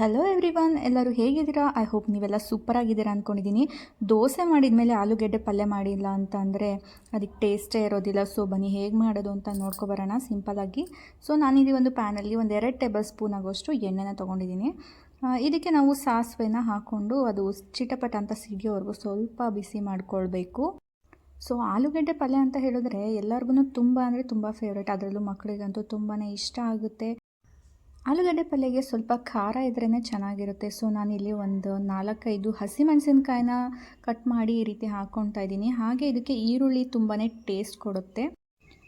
Hello everyone ಎಲ್ಲರೂ ಹೇಗಿದ್ದೀರಾ? I hope ನೀವೆಲ್ಲ ಸೂಪರ್ ಆಗಿದ್ದೀರಾ ಅಂದ್ಕೊಂಡಿದ್ದೀನಿ ದೋಸೆ ಮಾಡಿದ ಮೇಲೆ ಆಲೂಗೆಡ್ಡೆ ಪಲ್ಯ ಮಾಡಿಲ್ಲ ಅಂತ ಅಂದರೆ ಅದಕ್ಕೆ ಟೇಸ್ಟೇ ಇರೋದಿಲ್ಲ. ಸೊ ಬನ್ನಿ ಹೇಗೆ ಮಾಡೋದು ಅಂತ ನೋಡ್ಕೊಬರೋಣ ಸಿಂಪಲಾಗಿ ಸೊ ನಾನಿಲ್ಲಿ ಒಂದು ಪ್ಯಾನಲ್ಲಿ ಒಂದು ಎರಡು ಟೇಬಲ್ ಸ್ಪೂನ್ ಆಗೋಷ್ಟು ಎಣ್ಣೆನ ತೊಗೊಂಡಿದ್ದೀನಿ. ಇದಕ್ಕೆ ನಾವು ಸಾಸಿವೆನ ಹಾಕ್ಕೊಂಡು ಅದು ಚಿಟಪಟ ಅಂತ ಸಿಡಿಯೋವರೆಗೂ ಸ್ವಲ್ಪ ಬಿಸಿ ಮಾಡ್ಕೊಳ್ಬೇಕು. ಸೊ ಆಲೂಗೆಡ್ಡೆ ಪಲ್ಯ ಅಂತ ಹೇಳಿದ್ರೆ ಎಲ್ಲರಿಗೂ ತುಂಬ ಅಂದರೆ ತುಂಬ ಫೇವ್ರೇಟ್ ಅದರಲ್ಲೂ ಮಕ್ಕಳಿಗಂತೂ ತುಂಬಾ ಇಷ್ಟ ಆಗುತ್ತೆ. ಆಲೂಗಡ್ಡೆ ಪಲ್ಯಗೆ ಸ್ವಲ್ಪ ಖಾರ ಇದ್ರೇ ಚೆನ್ನಾಗಿರುತ್ತೆ. ಸೊ ನಾನಿಲ್ಲಿ ಒಂದು ನಾಲ್ಕೈದು ಹಸಿಮೆಣಸಿನ್ಕಾಯಿನ ಕಟ್ ಮಾಡಿ ಈ ರೀತಿ ಹಾಕ್ಕೊಳ್ತಾ ಇದ್ದೀನಿ. ಹಾಗೆ ಇದಕ್ಕೆ ಈರುಳ್ಳಿ ತುಂಬಾ ಟೇಸ್ಟ್ ಕೊಡುತ್ತೆ.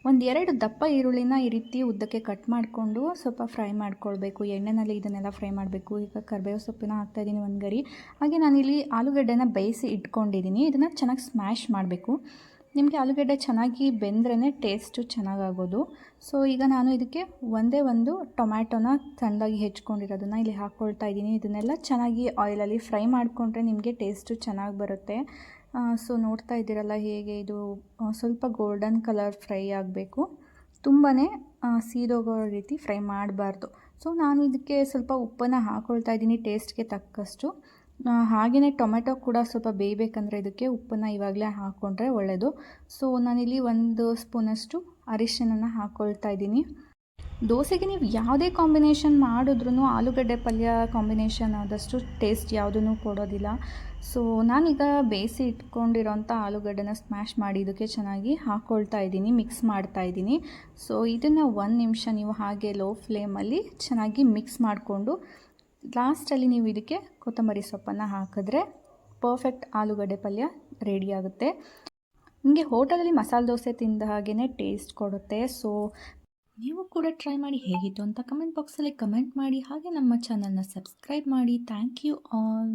ಒಂದು ಎರಡು ದಪ್ಪ ಈರುಳ್ಳಿನ ಈ ರೀತಿ ಉದ್ದಕ್ಕೆ ಕಟ್ ಮಾಡಿಕೊಂಡು ಸ್ವಲ್ಪ ಫ್ರೈ ಮಾಡ್ಕೊಳ್ಬೇಕು. ಎಣ್ಣೆನಲ್ಲಿ ಇದನ್ನೆಲ್ಲ ಫ್ರೈ ಮಾಡಬೇಕು. ಈಗ ಕರಿಬೇವು ಸೊಪ್ಪಿನ ಹಾಕ್ತಾಯಿದ್ದೀನಿ ಒಂದು ಗರಿ. ಹಾಗೆ ನಾನಿಲ್ಲಿ ಆಲೂಗಡ್ಡೆನ ಬೇಯಿಸಿ ಇಟ್ಕೊಂಡಿದ್ದೀನಿ. ಇದನ್ನು ಚೆನ್ನಾಗಿ ಸ್ಮ್ಯಾಶ್ ಮಾಡಬೇಕು. ನಿಮಗೆ ಆಲೂಗಡ್ಡೆ ಚೆನ್ನಾಗಿ ಬೆಂದ್ರೇ ಟೇಸ್ಟು ಚೆನ್ನಾಗಾಗೋದು. ಸೊ ಈಗ ನಾನು ಇದಕ್ಕೆ ಒಂದೇ ಒಂದು ಟೊಮ್ಯಾಟೊನ ಸಣ್ಣದಾಗಿ ಹೆಚ್ಕೊಂಡಿರೋದನ್ನು ಇಲ್ಲಿ ಹಾಕ್ಕೊಳ್ತಾ ಇದ್ದೀನಿ. ಇದನ್ನೆಲ್ಲ ಚೆನ್ನಾಗಿ ಆಯಿಲಲ್ಲಿ ಫ್ರೈ ಮಾಡಿಕೊಂಡ್ರೆ ನಿಮಗೆ ಟೇಸ್ಟು ಚೆನ್ನಾಗಿ ಬರುತ್ತೆ. ಸೊ ನೋಡ್ತಾ ಇದ್ದೀರಲ್ಲ ಹೇಗೆ ಇದು ಸ್ವಲ್ಪ ಗೋಲ್ಡನ್ ಕಲರ್ ಫ್ರೈ ಆಗಬೇಕು. ತುಂಬಾ ಸೀದೋಗೋ ರೀತಿ ಫ್ರೈ ಮಾಡಬಾರ್ದು. ಸೊ ನಾನು ಇದಕ್ಕೆ ಸ್ವಲ್ಪ ಉಪ್ಪನ್ನು ಹಾಕ್ಕೊಳ್ತಾ ಇದ್ದೀನಿ ಟೇಸ್ಟ್ಗೆ ತಕ್ಕಷ್ಟು. ಹಾಗೆಯೇ ಟೊಮೆಟೊ ಕೂಡ ಸ್ವಲ್ಪ ಬೇಯಬೇಕಂದ್ರೆ ಇದಕ್ಕೆ ಉಪ್ಪನ್ನು ಇವಾಗಲೇ ಹಾಕ್ಕೊಂಡ್ರೆ ಒಳ್ಳೆಯದು ಸೊ ನಾನಿಲ್ಲಿ ಒಂದು ಸ್ಪೂನಷ್ಟು ಅರಿಶಿನನ್ನು ಹಾಕ್ಕೊಳ್ತಾ ಇದ್ದೀನಿ. ದೋಸೆಗೆ ನೀವು ಯಾವುದೇ ಕಾಂಬಿನೇಷನ್ ಮಾಡಿದ್ರೂ ಆಲೂಗಡ್ಡೆ ಪಲ್ಯ ಕಾಂಬಿನೇಷನ್ ಆದಷ್ಟು ಟೇಸ್ಟ್ ಯಾವುದೂ ಕೊಡೋದಿಲ್ಲ. ಸೊ ನಾನೀಗ ಬೇಯಿಸಿ ಇಟ್ಕೊಂಡಿರೋಂಥ ಆಲೂಗಡ್ಡೆನ ಸ್ಮ್ಯಾಶ್ ಮಾಡಿ ಇದಕ್ಕೆ ಚೆನ್ನಾಗಿ ಹಾಕ್ಕೊಳ್ತಾ ಇದ್ದೀನಿ, ಮಿಕ್ಸ್ ಮಾಡ್ತಾ ಇದ್ದೀನಿ. ಸೊ ಇದನ್ನು ಒಂದು ನಿಮಿಷ ನೀವು ಹಾಗೆ ಲೋ ಫ್ಲೇಮಲ್ಲಿ ಚೆನ್ನಾಗಿ ಮಿಕ್ಸ್ ಮಾಡಿಕೊಂಡು ಲಾಸ್ಟಲ್ಲಿ ನೀವು ಇದಕ್ಕೆ ಕೊತ್ತಂಬರಿ ಸೊಪ್ಪನ್ನು ಹಾಕಿದ್ರೆ ಪರ್ಫೆಕ್ಟ್ ಆಲೂಗಡ್ಡೆ ಪಲ್ಯ ರೆಡಿಯಾಗುತ್ತೆ ನಿಮಗೆ ಹೋಟೆಲಲ್ಲಿ ಮಸಾಲೆ ದೋಸೆ ತಿಂದ ಹಾಗೆಯೇ ಟೇಸ್ಟ್ ಕೊಡುತ್ತೆ. ಸೊ ನೀವು ಕೂಡ ಟ್ರೈ ಮಾಡಿ ಹೇಗಿತ್ತು ಅಂತ ಕಮೆಂಟ್ ಬಾಕ್ಸಲ್ಲಿ ಕಮೆಂಟ್ ಮಾಡಿ ಹಾಗೆ ನಮ್ಮ ಚಾನಲ್ನ ಸಬ್ಸ್ಕ್ರೈಬ್ ಮಾಡಿ. Thank you all